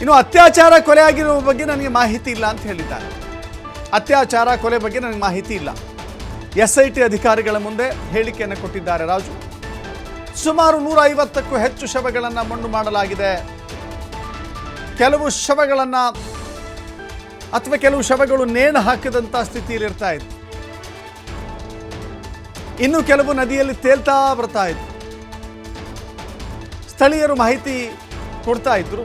ಇನ್ನು ಅತ್ಯಾಚಾರ ಕೊಲೆ ಆಗಿರುವ ಬಗ್ಗೆ ನನಗೆ ಮಾಹಿತಿ ಇಲ್ಲ ಅಂತ ಹೇಳಿದ್ದಾರೆ. ಅತ್ಯಾಚಾರ ಕೊಲೆ ಬಗ್ಗೆ ನನಗೆ ಮಾಹಿತಿ ಇಲ್ಲ. ಎಸ್ ಐ ಟಿ ಅಧಿಕಾರಿಗಳ ಮುಂದೆ ಹೇಳಿಕೆಯನ್ನು ಕೊಟ್ಟಿದ್ದಾರೆ ರಾಜು. ಸುಮಾರು ನೂರ ಐವತ್ತಕ್ಕೂ ಹೆಚ್ಚು ಶವಗಳನ್ನು ಮಣ್ಣು ಮಾಡಲಾಗಿದೆ. ಕೆಲವು ಶವಗಳನ್ನು ಅಥವಾ ಕೆಲವು ಶವಗಳು ನೇಣು ಹಾಕಿದಂಥ ಸ್ಥಿತಿಯಲ್ಲಿ ಇರ್ತಾ ಇತ್ತು ಇನ್ನು ಕೆಲವು ನದಿಯಲ್ಲಿ ತೇಲ್ತಾ ಬರ್ತಾ ಇತ್ತು ಸ್ಥಳೀಯರು ಮಾಹಿತಿ ಕೊಡ್ತಾ ಇದ್ರು.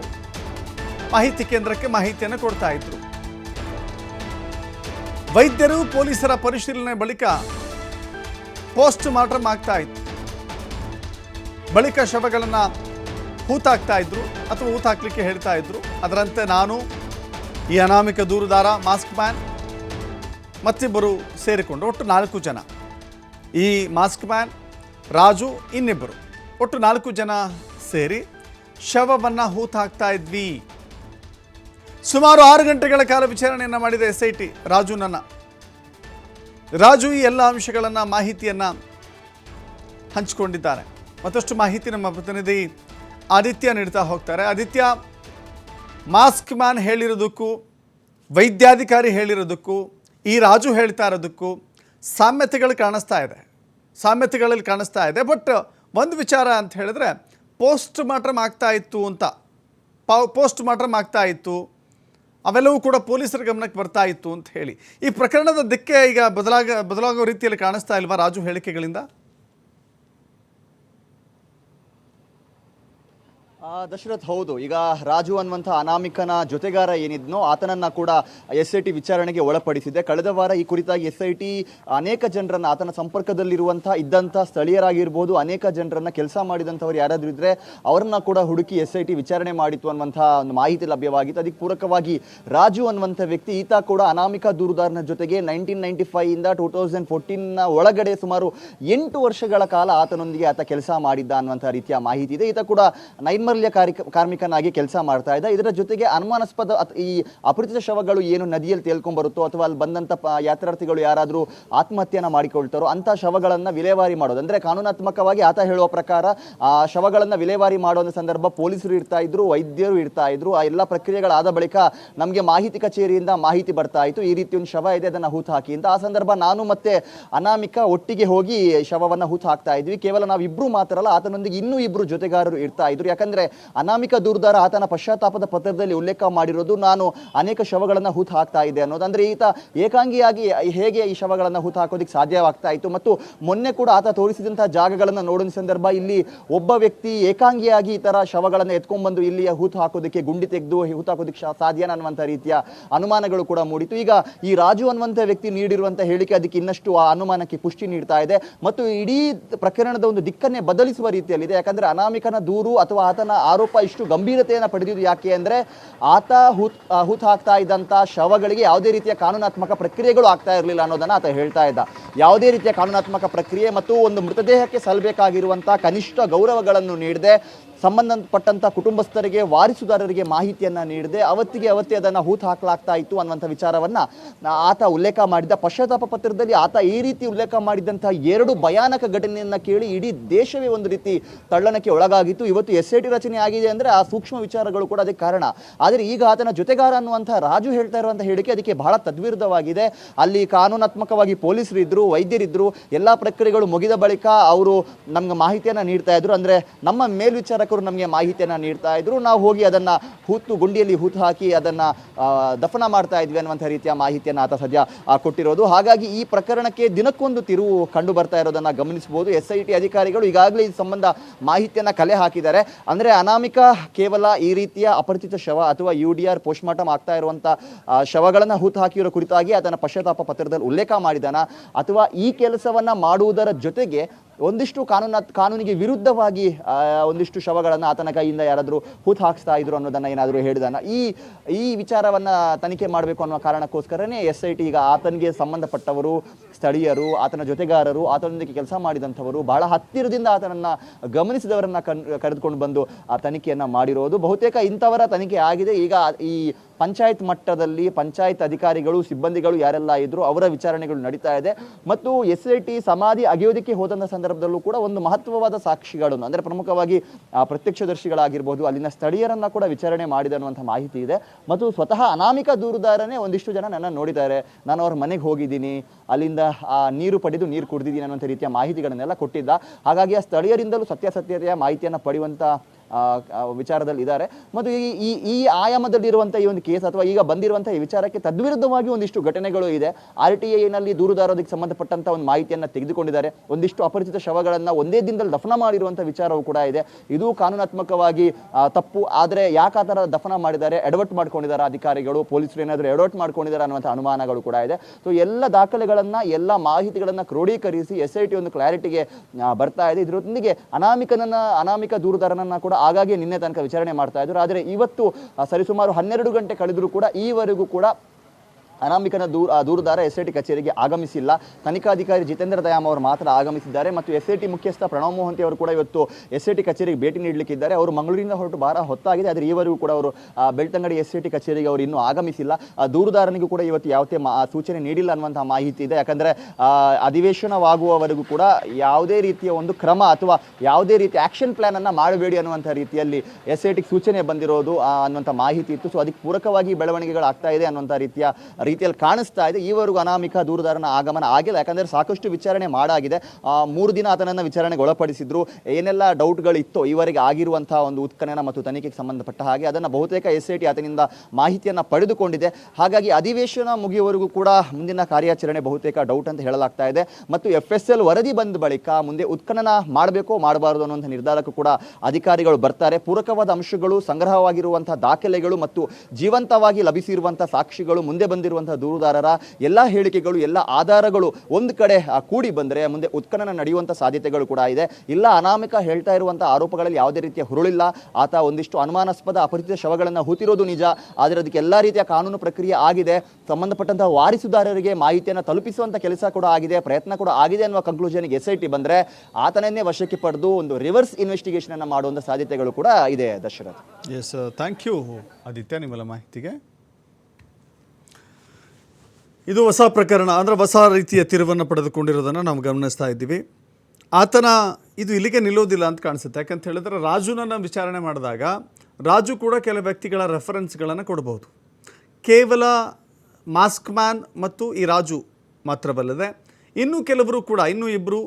ಮಾಹಿತಿ ಕೇಂದ್ರಕ್ಕೆ ಮಾಹಿತಿಯನ್ನು ಕೊಡ್ತಾ ಇದ್ರು. ವೈದ್ಯರು ಪೊಲೀಸರ ಪರಿಶೀಲನೆ ಬಳಿಕ ಪೋಸ್ಟ್ ಮಾರ್ಟಮ್ ಆಗ್ತಾ ಇತ್ತು. ಬಳಿಕ ಶವಗಳನ್ನು ಹೂತಾಕ್ತಾ ಇದ್ರು ಅಥವಾ ಹೂತಾಕ್ಲಿಕ್ಕೆ ಹೇಳ್ತಾ ಇದ್ರು. ಅದರಂತೆ ನಾನು, ಈ ಅನಾಮಿಕ ದೂರುದಾರ, ಮಾಸ್ಕ್ ಮ್ಯಾನ್, ಮತ್ತಿಬ್ಬರು ಸೇರಿಕೊಂಡು ಒಟ್ಟು ನಾಲ್ಕು ಜನ. ಈ ಮಾಸ್ಕ್ ಮ್ಯಾನ್, ರಾಜು, ಇನ್ನಿಬ್ಬರು. ಒಟ್ಟು ನಾಲ್ಕು ಜನ ಸೇರಿ ಶವವನ್ನು ಹೂತಾಕ್ತಾ ಇದ್ವಿ. ಸುಮಾರು ಆರು ಗಂಟೆಗಳ ಕಾಲ ವಿಚಾರಣೆಯನ್ನು ಮಾಡಿದ ಎಸ್ ಐ ಟಿ ರಾಜುನನ್ನ ರಾಜು ಈ ಎಲ್ಲ ಅಂಶಗಳನ್ನು, ಮಾಹಿತಿಯನ್ನು ಹಂಚಿಕೊಂಡಿದ್ದಾರೆ. ಮತ್ತಷ್ಟು ಮಾಹಿತಿ ನಮ್ಮ ಪ್ರತಿನಿಧಿ ಆದಿತ್ಯ ನೀಡ್ತಾ ಹೋಗ್ತಾರೆ. ಆದಿತ್ಯ, ಮಾಸ್ಕ್ ಮ್ಯಾನ್ ಹೇಳಿರೋದಕ್ಕೂ, ವೈದ್ಯಾಧಿಕಾರಿ ಹೇಳಿರೋದಕ್ಕೂ, ಈ ರಾಜು ಹೇಳ್ತಾ ಇರೋದಕ್ಕೂ ಸಾಮ್ಯತೆಗಳು ಕಾಣಿಸ್ತಾ ಇದೆ. ಸಾಮ್ಯತೆಗಳಲ್ಲಿ ಕಾಣಿಸ್ತಾ ಇದೆ. ಬಟ್ ಒಂದು ವಿಚಾರ ಅಂತ ಹೇಳಿದ್ರೆ, ಪೋಸ್ಟ್ ಮಾರ್ಟಮ್ ಆಗ್ತಾ ಇತ್ತು ಅಂತ ಪೋಸ್ಟ್ ಮಾರ್ಟಮ್ ಆಗ್ತಾ ಇತ್ತು ಅವೆಲ್ಲವೂ ಕೂಡ ಪೊಲೀಸರ ಗಮನಕ್ಕೆ ಬರ್ತಾ ಇತ್ತು ಅಂತ ಹೇಳಿ. ಈ ಪ್ರಕರಣದ ದಿಕ್ಕೆ ಈಗ ಬದಲಾಗ, ಬದಲಾಗೋ ರೀತಿಯಲ್ಲಿ ಕಾಣಿಸ್ತಾ ಇಲ್ವಾ ರಾಜು ಹೇಳಿಕೆಗಳಿಂದ? ದಶರಥ್ ಹೌದು. ಈಗ ರಾಜು ಅನ್ನುವಂಥ ಅನಾಮಿಕನ ಜೊತೆಗಾರ ಏನಿದ್ನೋ ಆತನನ್ನ ಕೂಡ ಎಸ್ ಐ ಟಿ ವಿಚಾರಣೆಗೆ ಒಳಪಡಿಸಿದೆ. ಕಳೆದ ವಾರ ಈ ಕುರಿತಾಗಿ ಎಸ್ ಐ ಟಿ ಅನೇಕ ಜನರನ್ನ ಆತನ ಸಂಪರ್ಕದಲ್ಲಿರುವಂಥ ಇದ್ದಂಥ ಸ್ಥಳೀಯರಾಗಿರ್ಬೋದು, ಅನೇಕ ಜನರನ್ನ ಕೆಲಸ ಮಾಡಿದಂಥವ್ರು ಯಾರಾದರೂ ಇದ್ದರೆ ಅವರನ್ನ ಕೂಡ ಹುಡುಕಿ ಎಸ್ ಐ ಟಿ ವಿಚಾರಣೆ ಮಾಡಿತ್ತು ಅನ್ನುವಂಥ ಒಂದು ಮಾಹಿತಿ ಲಭ್ಯವಾಗಿತ್ತು ಅದಕ್ಕೆ ಪೂರಕವಾಗಿ ರಾಜು ಅನ್ನುವಂಥ ವ್ಯಕ್ತಿ ಈತ ಕೂಡ ಅನಾಮಿಕ ದೂರುದಾರನ ಜೊತೆಗೆ ನೈನ್ಟೀನ್ ನೈನ್ಟಿ ಫೈವ್ ಇಂದ ಟೂ ತೌಸಂಡ್ ಫೋರ್ಟೀನ್ನ ಒಳಗಡೆ ಸುಮಾರು ಎಂಟು ವರ್ಷಗಳ ಕಾಲ ಆತನೊಂದಿಗೆ ಆತ ಕೆಲಸ ಮಾಡಿದ್ದ ಅನ್ನುವಂಥ ರೀತಿಯ ಮಾಹಿತಿ ಇದೆ. ಈತ ಕೂಡ ನೈರ್ಮಲ್ಯ ಕಾರ್ಮಿಕ ಕಾರ್ಮಿಕನಾಗಿ ಕೆಲಸ ಮಾಡ್ತಾ ಇದ್ದ. ಇದರ ಜೊತೆಗೆ ಅನುಮಾನಾಸ್ಪದ ಈ ಅಪರಿಚಿತ ಶವಗಳು ಏನು ನದಿಯಲ್ಲಿ ತೇಲ್ಕೊಂಡ್ ಬರುತ್ತೋ ಅಥವಾ ಅಲ್ಲಿ ಬಂದಂತ ಯಾತ್ರಾರ್ಥಿಗಳು ಯಾರಾದರೂ ಆತ್ಮಹತ್ಯೆಯನ್ನು ಮಾಡಿಕೊಳ್ತಾರೋ ಅಂತ ಶವಗಳನ್ನ ವಿಲೇವಾರಿ ಮಾಡೋದು. ಅಂದ್ರೆ ಕಾನೂನಾತ್ಮಕವಾಗಿ ಆತ ಹೇಳುವ ಪ್ರಕಾರ, ಆ ಶವಗಳನ್ನ ವಿಲೇವಾರಿ ಮಾಡೋ ಸಂದರ್ಭ ಪೊಲೀಸರು ಇರ್ತಾ ಇದ್ರು, ವೈದ್ಯರು ಇರ್ತಾ ಇದ್ರು. ಆ ಎಲ್ಲ ಪ್ರಕ್ರಿಯೆಗಳಾದ ಬಳಿಕ ನಮಗೆ ಮಾಹಿತಿ ಕಚೇರಿಯಿಂದ ಮಾಹಿತಿ ಬರ್ತಾ ಇತ್ತು. ಈ ರೀತಿ ಒಂದು ಶವ ಇದೆ, ಅದನ್ನ ಹೂತು ಹಾಕಿ ಅಂತ. ಆ ಸಂದರ್ಭ ನಾನು ಮತ್ತೆ ಅನಾಮಿಕ ಒಟ್ಟಿಗೆ ಹೋಗಿ ಶವವನ್ನು ಹೂತು ಹಾಕ್ತಾ ಇದ್ವಿ. ಕೇವಲ ನಾವು ಮಾತ್ರ ಅಲ್ಲ, ಆತನೊಂದಿಗೆ ಇನ್ನೂ ಇಬ್ರು ಜೊತೆಗಾರರು ಇರ್ತಾ ಇದ್ರು. ಯಾಕಂದ್ರೆ ಅನಾಮಿಕ ದೂರ್ದಾರ ಆತನ ಪಶ್ಚಾತ್ತಾಪದ ಪತ್ರದಲ್ಲಿ ಉಲ್ಲೇಖ ಮಾಡಿರೋದು ನಾನು ಅನೇಕ ಶವಗಳನ್ನು ಹೂತು ಹಾಕ್ತಾ ಇದ್ದೆ ಅನ್ನೋದು. ಈತ ಏಕಾಂಗಿಯಾಗಿ ಹೇಗೆ ಈ ಶವಗಳನ್ನು ಹೂತು ಹಾಕೋದಿಕ್ಕೆ ಸಾಧ್ಯವಾಗ್ತಾ ಇತ್ತು? ಮತ್ತು ಮೊನ್ನೆ ಕೂಡ ಆತ ತೋರಿಸಿದಂತಹ ಜಾಗಗಳನ್ನು ನೋಡಿದ ಸಂದರ್ಭ ಇಲ್ಲಿ ಒಬ್ಬ ವ್ಯಕ್ತಿ ಏಕಾಂಗಿಯಾಗಿ ಈ ಥರ ಶವಗಳನ್ನ ಎತ್ಕೊಂಡ್ಬಂದು ಇಲ್ಲಿಯ ಹೂತು ಹಾಕೋದಕ್ಕೆ ಗುಂಡಿ ತೆಗೆದು ಹೂತು ಹಾಕೋದಕ್ಕೆ ಸಾಧ್ಯನಾ ಅನ್ನುವಂಥ ರೀತಿಯ ಅನುಮಾನಗಳು ಕೂಡ ಮೂಡಿತು ಈಗ ಈ ರಾಜು ಅನ್ನುವಂಥ ವ್ಯಕ್ತಿ ನೀಡಿರುವಂಥ ಹೇಳಿಕೆ ಅದಕ್ಕೆ ಇನ್ನಷ್ಟು ಆ ಅನುಮಾನಕ್ಕೆ ಪುಷ್ಟಿ ನೀಡ್ತಾ ಇದೆ. ಮತ್ತು ಇಡೀ ಪ್ರಕರಣದ ಒಂದು ದಿಕ್ಕನ್ನೇ ಬದಲಿಸುವ ರೀತಿಯಲ್ಲಿದೆ. ಯಾಕಂದ್ರೆ ಅನಾಮಿಕನ ದೂರು ಅಥವಾ ಆತನ ಆರೋಪ ಇಷ್ಟು ಗಂಭೀರತೆಯನ್ನು ಪಡೆದಿದ್ದು ಯಾಕೆ ಅಂದರೆ ಆತ ಹೂತ್ ಹಾಕ್ತಾ ಇದ್ದಂಥ ಶವಗಳಿಗೆ ಯಾವುದೇ ರೀತಿಯ ಕಾನೂನಾತ್ಮಕ ಪ್ರಕ್ರಿಯೆಗಳು ಆಗ್ತಾ ಇರಲಿಲ್ಲ ಅನ್ನೋದನ್ನ ಆತ ಹೇಳ್ತಾ ಇದ್ದ. ಯಾವುದೇ ರೀತಿಯ ಕಾನೂನಾತ್ಮಕ ಪ್ರಕ್ರಿಯೆ ಮತ್ತು ಒಂದು ಮೃತದೇಹಕ್ಕೆ ಸಲ್ಲಬೇಕಾಗಿರುವಂಥ ಕನಿಷ್ಠ ಗೌರವಗಳನ್ನು ನೀಡದೆ ಸಂಬಂಧಪಟ್ಟಂತ ಕುಟುಂಬಸ್ಥರಿಗೆ, ವಾರಿಸುದಾರರಿಗೆ ಮಾಹಿತಿಯನ್ನು ನೀಡದೆ ಅವತ್ತಿಗೆ ಅವತ್ತೇ ಅದನ್ನು ಹೂತು ಹಾಕಲಾಗ್ತಾ ಇತ್ತು ಅನ್ನುವಂಥ ವಿಚಾರವನ್ನು ಆತ ಉಲ್ಲೇಖ ಮಾಡಿದ್ದ. ಪಶ್ಚಾತ್ತಾಪ ಪತ್ರದಲ್ಲಿ ಆತ ಈ ರೀತಿ ಉಲ್ಲೇಖ ಮಾಡಿದ್ದಂಥ ಎರಡು ಭಯಾನಕ ಘಟನೆಯನ್ನು ಕೇಳಿ ಇಡೀ ದೇಶವೇ ಒಂದು ರೀತಿ ತಳ್ಳಣಕ್ಕೆ ಒಳಗಾಗಿತ್ತು. ಇವತ್ತು ಎಸ್ ಐ ಟಿ ರಚನೆ ಆಗಿದೆ ಅಂದರೆ ಆ ಸೂಕ್ಷ್ಮ ವಿಚಾರಗಳು ಕೂಡ ಅದಕ್ಕೆ ಕಾರಣ. ಆದರೆ ಈಗ ಆತನ ಜೊತೆಗಾರ ಅನ್ನುವಂಥ ರಾಜು ಹೇಳ್ತಾ ಇರುವಂಥ ಹೇಳಿಕೆ ಅದಕ್ಕೆ ಬಹಳ ತದ್ವಿರುದ್ಧವಾಗಿದೆ. ಅಲ್ಲಿ ಕಾನೂನಾತ್ಮಕವಾಗಿ ಪೊಲೀಸರು ವೈದ್ಯರಿದ್ದರು ಎಲ್ಲ ಪ್ರಕ್ರಿಯೆಗಳು ಮುಗಿದ ಬಳಿಕ ಅವರು ನಮ್ಗೆ ಮಾಹಿತಿಯನ್ನು ನೀಡ್ತಾ ಇದ್ರು. ಅಂದರೆ ನಮ್ಮ ಮೇಲ್ವಿಚಾರಕರು ನಮಗೆ ಮಾಹಿತಿಯನ್ನು ನೀಡ್ತಾ ಇದ್ರು. ನಾವು ಹೋಗಿ ಅದನ್ನು ಹೂತು ಗುಂಡಿಯಲ್ಲಿ ಹೂತು ಹಾಕಿ ಅದನ್ನು ದಫನ ಮಾಡ್ತಾ ಇದ್ವಿ ಅನ್ನುವಂಥ ರೀತಿಯ ಮಾಹಿತಿಯನ್ನು ಆತ ಸದ್ಯ ಕೊಟ್ಟಿರೋದು. ಹಾಗಾಗಿ ಈ ಪ್ರಕರಣಕ್ಕೆ ದಿನಕ್ಕೊಂದು ತಿರುವು ಕಂಡು ಬರ್ತಾ ಇರೋದನ್ನು ಗಮನಿಸಬಹುದು. ಎಸ್ ಐ ಟಿ ಅಧಿಕಾರಿಗಳು ಈಗಾಗಲೇ ಈ ಸಂಬಂಧ ಮಾಹಿತಿಯನ್ನು ಕಲೆ ಹಾಕಿದ್ದಾರೆ. ಅಂದರೆ ಅನಾಮಿಕ ಕೇವಲ ಈ ರೀತಿಯ ಅಪರಿಚಿತ ಶವ ಅಥವಾ ಯು ಡಿ ಆರ್ ಪೋಸ್ಟ್ಮಾರ್ಟಮ್ ಆಗ್ತಾ ಇರುವಂಥ ಶವಗಳನ್ನ ಹೂತು ಹಾಕಿರೋ ಕುರಿತಾಗಿ ಅದನ್ನು ಪಶ್ಚಾತ್ತಾಪ ಪತ್ರದಲ್ಲಿ ಉಲ್ಲೇಖ ಮಾಡಿದಾನ ಅಥವಾ ಈ ಕೆಲಸವನ್ನ ಮಾಡುವುದರ ಜೊತೆಗೆ ಒಂದಿಷ್ಟು ಕಾನೂನ ಕಾನೂನಿಗೆ ವಿರುದ್ಧವಾಗಿ ಒಂದಿಷ್ಟು ಶವಗಳನ್ನು ಆತನ ಕೈಯಿಂದ ಯಾರಾದರೂ ಹೂತು ಹಾಕಿಸ್ತಾ ಇದ್ರು ಅನ್ನೋದನ್ನು ಏನಾದರೂ ಹೇಳಿದಾನ? ಈ ಈ ವಿಚಾರವನ್ನು ತನಿಖೆ ಮಾಡಬೇಕು ಅನ್ನೋ ಕಾರಣಕ್ಕೋಸ್ಕರನೇ ಎಸ್ ಐ ಟಿ ಈಗ ಆತನಿಗೆ ಸಂಬಂಧಪಟ್ಟವರು, ಸ್ಥಳೀಯರು, ಆತನ ಜೊತೆಗಾರರು, ಆತನೊಂದಿಗೆ ಕೆಲಸ ಮಾಡಿದಂಥವರು ಬಹಳ ಹತ್ತಿರದಿಂದ ಆತನನ್ನು ಗಮನಿಸಿದವರನ್ನು ಕರೆದುಕೊಂಡು ಬಂದು ಆ ತನಿಖೆಯನ್ನು ಮಾಡಿರೋದು ಬಹುತೇಕ ಇಂಥವರ ತನಿಖೆ ಆಗಿದೆ. ಈಗ ಈ ಪಂಚಾಯತ್ ಮಟ್ಟದಲ್ಲಿ ಪಂಚಾಯತ್ ಅಧಿಕಾರಿಗಳು, ಸಿಬ್ಬಂದಿಗಳು ಯಾರೆಲ್ಲ ಇದ್ರು ಅವರ ವಿಚಾರಣೆಗಳು ನಡೀತಾ ಇದೆ. ಮತ್ತು ಎಸ್ ಐ ಟಿ ಸಮಾಧಿ ಅಗೆಯೋದಕ್ಕೆ ಹೋದಂಥ ಸಂದರ್ಭದಲ್ಲೂ ಕೂಡ ಒಂದು ಮಹತ್ವವಾದ ಸಾಕ್ಷಿಗಳನ್ನು ಅಂದರೆ ಪ್ರಮುಖವಾಗಿ ಪ್ರತ್ಯಕ್ಷದರ್ಶಿಗಳಾಗಿರ್ಬೋದು, ಅಲ್ಲಿನ ಸ್ಥಳೀಯರನ್ನ ಕೂಡ ವಿಚಾರಣೆ ಮಾಡಿದೆ ಅನ್ನುವಂಥ ಮಾಹಿತಿ ಇದೆ. ಮತ್ತು ಸ್ವತಃ ಅನಾಮಿಕ ದೂರುದಾರನೇ ಒಂದಿಷ್ಟು ಜನ ನನ್ನ ನೋಡಿದ್ದಾರೆ. ನಾನು ಅವ್ರ ಮನೆಗೆ ಹೋಗಿದ್ದೀನಿ. ಅಲ್ಲಿಂದ, ಆ, ನೀರು ಪಡೆದು ನೀರು ಕುಡಿದಿದ್ದೀನಿ ಅನ್ನುವಂಥ ರೀತಿಯ ಮಾಹಿತಿಗಳನ್ನೆಲ್ಲ ಕೊಟ್ಟಿದ್ದ. ಹಾಗಾಗಿ ಆ ಸ್ಥಳೀಯರಿಂದಲೂ ಸತ್ಯಾಸತ್ಯತೆಯ ಮಾಹಿತಿಯನ್ನು ಪಡೆಯುವಂಥ ವಿಚಾರದಲ್ಲಿ ಇದ್ದಾರೆ. ಮತ್ತು ಈ ಈ ಈ ಆಯಾಮದಲ್ಲಿರುವಂಥ ಈ ಒಂದು ಕೇಸ್ ಅಥವಾ ಈಗ ಬಂದಿರುವಂಥ ಈ ವಿಚಾರಕ್ಕೆ ತದ್ವಿರುದ್ಧವಾಗಿ ಒಂದಿಷ್ಟು ಘಟನೆಗಳು ಇದೆ. ಆರ್ ಟಿ ಐನಲ್ಲಿ ದೂರುದಾರರಿಗೆ ಸಂಬಂಧಪಟ್ಟಂಥ ಒಂದು ಮಾಹಿತಿಯನ್ನು ತೆಗೆದುಕೊಂಡಿದ್ದಾರೆ. ಒಂದಿಷ್ಟು ಅಪರಿಚಿತ ಶವಗಳನ್ನು ಒಂದೇ ದಿನದಲ್ಲಿ ದಫನ ಮಾಡಿರುವಂಥ ವಿಚಾರವೂ ಕೂಡ ಇದೆ. ಇದು ಕಾನೂನಾತ್ಮಕವಾಗಿ ತಪ್ಪು. ಆದರೆ ಯಾಕೆ ದಫನ ಮಾಡಿದ್ದಾರೆ? ಎಡವಟ್ ಮಾಡ್ಕೊಂಡಿದ್ದಾರೆ ಅಧಿಕಾರಿಗಳು, ಪೊಲೀಸರು ಏನಾದರೂ ಎಡವಟ್ ಮಾಡ್ಕೊಂಡಿದ್ದಾರೆ ಅನ್ನುವಂಥ ಅನುಮಾನಗಳು ಕೂಡ ಇದೆ. ಸೊ ಎಲ್ಲ ದಾಖಲೆಗಳನ್ನು, ಎಲ್ಲ ಮಾಹಿತಿಗಳನ್ನು ಕ್ರೋಢೀಕರಿಸಿ ಎಸ್ ಐ ಟಿ ಒಂದು ಕ್ಲಾರಿಟಿಗೆ ಬರ್ತಾ ಇದೆ. ಇದರೊಂದಿಗೆ ಅನಾಮಿಕನನ್ನ, ಅನಾಮಿಕ ದೂರುದಾರನನ್ನ ಕೂಡ ಆಗಾಗ್ಗೆ ನಿನ್ನೆ ತನಕ ವಿಚಾರಣೆ ಮಾಡ್ತಾ ಇದ್ರು. ಆದರೆ ಇವತ್ತು ಸರಿಸುಮಾರು ಹನ್ನೆರಡು ಗಂಟೆ ಕಳೆದರೂ ಕೂಡ ಈವರೆಗೂ ಕೂಡ ಅನಾಮಿಕನ ದೂರ ದೂರದಾರ ದೂರುದಾರ ಎಸ್ ಐ ಟಿ ಕಚೇರಿಗೆ ಆಗಮಿಸಿಲ್ಲ. ತನಿಖಾಧಿಕಾರಿ ಜಿತೇಂದ್ರ ದಯಾಮ್ ಅವರು ಮಾತ್ರ ಆಗಮಿಸಿದ್ದಾರೆ ಮತ್ತು ಎಸ್ ಐ ಟಿ ಮುಖ್ಯಸ್ಥ ಪ್ರಣವ್ ಮೋಹಂತಿ ಅವರು ಕೂಡ ಇವತ್ತು ಎಸ್ ಐ ಟಿ ಕಚೇರಿಗೆ ಭೇಟಿ ನೀಡಲಿಕ್ಕಿದ್ದಾರೆ. ಅವರು ಮಂಗಳೂರಿನಿಂದ ಹೊರಟು ಭಾರ ಹೊತ್ತಾಗಿದೆ, ಆದರೆ ಈವರೆಗೂ ಕೂಡ ಅವರು ಬೆಳ್ತಂಗಡಿ ಎಸ್ ಐ ಟಿ ಕಚೇರಿಗೆ ಅವರು ಇನ್ನೂ ಆಗಮಿಸಿಲ್ಲ. ದೂರದಾರನಿಗೂ ಕೂಡ ಇವತ್ತು ಯಾವುದೇ ಸೂಚನೆ ನೀಡಿಲ್ಲ ಅನ್ನುವಂತಹ ಮಾಹಿತಿ ಇದೆ. ಯಾಕಂದರೆ ಅಧಿವೇಶನವಾಗುವವರೆಗೂ ಕೂಡ ಯಾವುದೇ ರೀತಿಯ ಒಂದು ಕ್ರಮ ಅಥವಾ ಯಾವುದೇ ರೀತಿಯ ಆ್ಯಕ್ಷನ್ ಪ್ಲ್ಯಾನನ್ನು ಮಾಡಬೇಡಿ ಅನ್ನುವಂಥ ರೀತಿಯಲ್ಲಿ ಎಸ್ ಐ ಟಿಗೆ ಸೂಚನೆ ಬಂದಿರೋದು ಅನ್ನುವಂಥ ಮಾಹಿತಿ ಇತ್ತು. ಸೊ ಅದಕ್ಕೆ ಪೂರಕವಾಗಿ ಬೆಳವಣಿಗೆಗಳು ಆಗ್ತಾ ಇದೆ ಅನ್ನುವಂಥ ರೀತಿಯ ರೀತಿಯಲ್ಲಿ ಕಾಣಿಸ್ತಾ ಇದೆ. ಈವರೆಗೂ ಅನಾಮಿಕ ದೂರದಾರನ ಆಗಮನ ಆಗಿಲ್ಲ. ಯಾಕಂದರೆ ಸಾಕಷ್ಟು ವಿಚಾರಣೆ ಮಾಡಾಗಿದೆ. ಮೂರು ದಿನ ಆತನನ್ನು ವಿಚಾರಣೆಗೆ ಒಳಪಡಿಸಿದ್ರು. ಏನೆಲ್ಲ ಡೌಟ್ಗಳಿತ್ತೋ ಈವರೆಗೆ ಆಗಿರುವಂತಹ ಒಂದು ಉತ್ಖನನ ಮತ್ತು ತನಿಖೆಗೆ ಸಂಬಂಧಪಟ್ಟ ಹಾಗೆ ಅದನ್ನು ಬಹುತೇಕ ಎಸ್ ಐ ಟಿ ಆತನಿಂದ ಮಾಹಿತಿಯನ್ನು ಪಡೆದುಕೊಂಡಿದೆ. ಹಾಗಾಗಿ ಅಧಿವೇಶನ ಮುಗಿಯುವವರೆಗೂ ಕೂಡ ಮುಂದಿನ ಕಾರ್ಯಾಚರಣೆ ಬಹುತೇಕ ಡೌಟ್ ಅಂತ ಹೇಳಲಾಗ್ತಾ ಇದೆ. ಮತ್ತು ಎಫ್ ಎಸ್ ಎಲ್ ವರದಿ ಬಂದ ಬಳಿಕ ಮುಂದೆ ಉತ್ಖನನ ಮಾಡಬೇಕೋ ಮಾಡಬಾರದು ಅನ್ನುವಂಥ ನಿರ್ಧಾರಕ್ಕೂ ಕೂಡ ಅಧಿಕಾರಿಗಳು ಬರ್ತಾರೆ. ಪೂರಕವಾದ ಅಂಶಗಳು ಸಂಗ್ರಹವಾಗಿರುವಂತಹ ದಾಖಲೆಗಳು ಮತ್ತು ಜೀವಂತವಾಗಿ ಲಭಿಸಿರುವಂಥ ಸಾಕ್ಷಿಗಳು ಮುಂದೆ ಬಂದಿರುವಂತಹ ದೂರುದಾರರ ಎಲ್ಲ ಹೇಳಿಕೆಗಳು, ಎಲ್ಲ ಆಧಾರಗಳು ಒಂದು ಕಡೆ ಕೂಡಿ ಬಂದರೆ ಮುಂದೆ ಉತ್ಖನನ ನಡೆಯುವಂಥ ಸಾಧ್ಯತೆಗಳು ಕೂಡ ಇದೆ. ಇಲ್ಲ, ಅನಾಮಿಕ ಹೇಳ್ತಾ ಇರುವಂಥ ಆರೋಪಗಳಲ್ಲಿ ಯಾವುದೇ ರೀತಿಯ ಹುರುಳಿಲ್ಲ. ಆತ ಒಂದಿಷ್ಟು ಅನುಮಾನಾಸ್ಪದ ಅಪರಿಚಿತ ಶವಗಳನ್ನು ಹೂತಿರೋದು ನಿಜ. ಆದರೆ ಅದಕ್ಕೆ ಎಲ್ಲ ರೀತಿಯ ಕಾನೂನು ಪ್ರಕ್ರಿಯೆ ಆಗಿದೆ. ಸಂಬಂಧಪಟ್ಟಂತಹ ವಾರಿಸುದಾರರಿಗೆ ಮಾಹಿತಿಯನ್ನು ತಲುಪಿಸುವಂಥ ಕೆಲಸ ಕೂಡ ಆಗಿದೆ, ಪ್ರಯತ್ನ ಕೂಡ ಆಗಿದೆ ಅನ್ನುವ ಕನ್ಕ್ಲೂಷನ್ಗೆ ಎಸ್ ಐ ಟಿ ಬಂದರೆ ಆತನನ್ನೇ ವಶಕ್ಕೆ ಪಡೆದು ಒಂದು ರಿವರ್ಸ್ ಇನ್ವೆಸ್ಟಿಗೇಷನ್ ಅನ್ನು ಮಾಡುವಂಥ ಸಾಧ್ಯತೆಗಳು ಕೂಡ ಇದೆ, Dasharath. Yes thank you Aditya ನಿಮ್ಮೆಲ್ಲ ಮಾಹಿತಿಗೆ. ಇದು ಹೊಸ ಪ್ರಕರಣ, ಅಂದರೆ ಹೊಸ ರೀತಿಯ ತಿರುವನ್ನು ಪಡೆದುಕೊಂಡಿರೋದನ್ನು ನಾವು ಗಮನಿಸ್ತಾ ಇದ್ದೀವಿ. ಆತನ ಇದು ಇಲ್ಲಿಗೆ ನಿಲ್ಲೋದಿಲ್ಲ ಅಂತ ಕಾಣಿಸುತ್ತೆ. ಯಾಕಂತ ಹೇಳಿದ್ರೆ ರಾಜುನನ್ನು ವಿಚಾರಣೆ ಮಾಡಿದಾಗ ರಾಜು ಕೂಡ ಕೆಲ ವ್ಯಕ್ತಿಗಳ ರೆಫರೆನ್ಸ್ಗಳನ್ನು ಕೊಡಬಹುದು ಕೇವಲ ಮಾಸ್ಕ್ ಮ್ಯಾನ್ ಮತ್ತು ಈ ರಾಜು ಮಾತ್ರವಲ್ಲದೆ ಇನ್ನೂ ಕೆಲವರು ಕೂಡ, ಇನ್ನೂ ಇಬ್ಬರು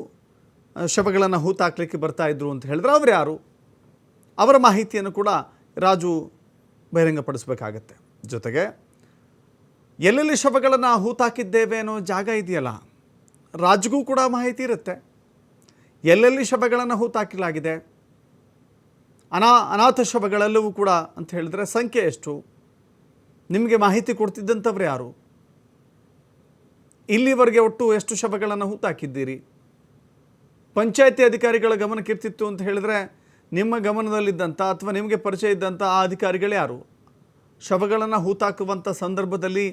ಶವಗಳನ್ನು ಹೂತಾಕ್ಲಿಕ್ಕೆ ಬರ್ತಾ ಇದ್ರು ಅಂತ ಹೇಳಿದ್ರೆ ಅವ್ರು ಯಾರು? ಅವರ ಮಾಹಿತಿಯನ್ನು ಕೂಡ ರಾಜು ಬಹಿರಂಗಪಡಿಸಬೇಕಾಗತ್ತೆ. ಜೊತೆಗೆ ಎಲ್ಲೆಲ್ಲಿ ಶವಗಳನ್ನು ಹೂತಾಕಿದ್ದೇವೆ ಅನ್ನೋ ಜಾಗ ಇದೆಯಲ್ಲ, ರಾಜ್ಗೂ ಕೂಡ ಮಾಹಿತಿ ಇರುತ್ತೆ. ಎಲ್ಲೆಲ್ಲಿ ಶವಗಳನ್ನು ಹೂತಾಕಿಲಾಗಿದೆ, ಅನಾ, ಅನಾಥ ಶವಗಳೆಲ್ಲವೂ ಕೂಡ ಅಂತ ಹೇಳಿದ್ರೆ ಸಂಖ್ಯೆ ಎಷ್ಟು? ನಿಮಗೆ ಮಾಹಿತಿ ಕೊಡ್ತಿದ್ದಂಥವ್ರು ಯಾರು? ಇಲ್ಲಿವರೆಗೆ ಒಟ್ಟು ಎಷ್ಟು ಶವಗಳನ್ನು ಹೂತಾಕಿದ್ದೀರಿ? ಪಂಚಾಯತಿ ಅಧಿಕಾರಿಗಳ ಗಮನಕ್ಕೆ ಇರ್ತಿತ್ತು ಅಂತ ಹೇಳಿದ್ರೆ ನಿಮ್ಮ ಗಮನದಲ್ಲಿದ್ದಂಥ ಅಥವಾ ನಿಮಗೆ ಪರಿಚಯ ಇದ್ದಂಥ ಆ ಅಧಿಕಾರಿಗಳು ಯಾರು? ಶವಗಳನ್ನು ಹೂತಾಕುವಂಥ ಸಂದರ್ಭದಲ್ಲಿ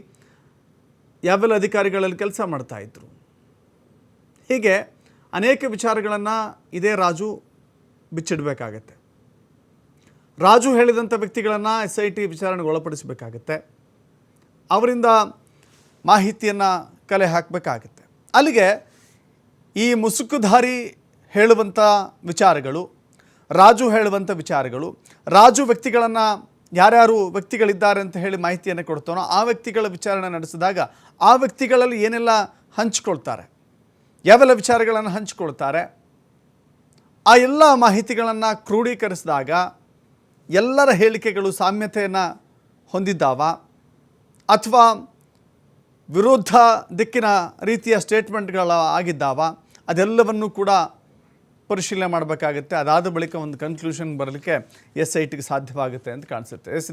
ಯಾವೆಲ್ಲ ಅಧಿಕಾರಿಗಳಲ್ಲಿ ಕೆಲಸ ಮಾಡ್ತಾ ಇದ್ರು? ಹೀಗೆ ಅನೇಕ ವಿಚಾರಗಳನ್ನು ಇದೇ ರಾಜು ಬಿಚ್ಚಿಡಬೇಕಾಗತ್ತೆ. ರಾಜು ಹೇಳಿದಂಥ ವ್ಯಕ್ತಿಗಳನ್ನು ಎಸ್ ಐ ಟಿ ವಿಚಾರಣೆಗೆ ಒಳಪಡಿಸಬೇಕಾಗತ್ತೆ. ಅವರಿಂದ ಮಾಹಿತಿಯನ್ನು ಕಲೆ ಹಾಕಬೇಕಾಗತ್ತೆ. ಅಲ್ಲಿಗೆ ಈ ಮುಸುಕುಧಾರಿ ಹೇಳುವಂಥ ವಿಚಾರಗಳು, ರಾಜು ಹೇಳುವಂಥ ವಿಚಾರಗಳು, ರಾಜು ವ್ಯಕ್ತಿಗಳನ್ನು ಯಾರ್ಯಾರು ವ್ಯಕ್ತಿಗಳಿದ್ದಾರೆ ಅಂತ ಹೇಳಿ ಮಾಹಿತಿಯನ್ನು ಕೊಡ್ತಾನೋ ಆ ವ್ಯಕ್ತಿಗಳ ವಿಚಾರಣೆ ನಡೆಸಿದಾಗ ಆ ವ್ಯಕ್ತಿಗಳಲ್ಲಿ ಏನೆಲ್ಲ ಹಂಚಿಕೊಳ್ತಾರೆ? ಯಾವೆಲ್ಲ ವಿಚಾರಗಳನ್ನು ಹಂಚಿಕೊಳ್ತಾರೆ? ಆ ಎಲ್ಲ ಮಾಹಿತಿಗಳನ್ನು ಕ್ರೋಢೀಕರಿಸಿದಾಗ ಎಲ್ಲರ ಹೇಳಿಕೆಗಳು ಸಾಮ್ಯತೆಯನ್ನು ಹೊಂದಿದ್ದಾವ? ಅಥವಾ ವಿರೋಧ ದಿಕ್ಕಿನ ರೀತಿಯ ಸ್ಟೇಟ್ಮೆಂಟ್ಗಳ ಆಗಿದ್ದಾವ? ಅದೆಲ್ಲವನ್ನು ಕೂಡ ಪರಿಶೀಲನೆ ಮಾಡಬೇಕಾಗುತ್ತೆ. ಅದಾದ ಬಳಿಕ ಒಂದು ಕನ್ಕ್ಲೂಷನ್ ಬರಲಿಕ್ಕೆ ಎಸ್ ಐ ಟಿಗೆ ಸಾಧ್ಯವಾಗುತ್ತೆ ಅಂತ ಕಾಣಿಸುತ್ತೆ. ಎಸ್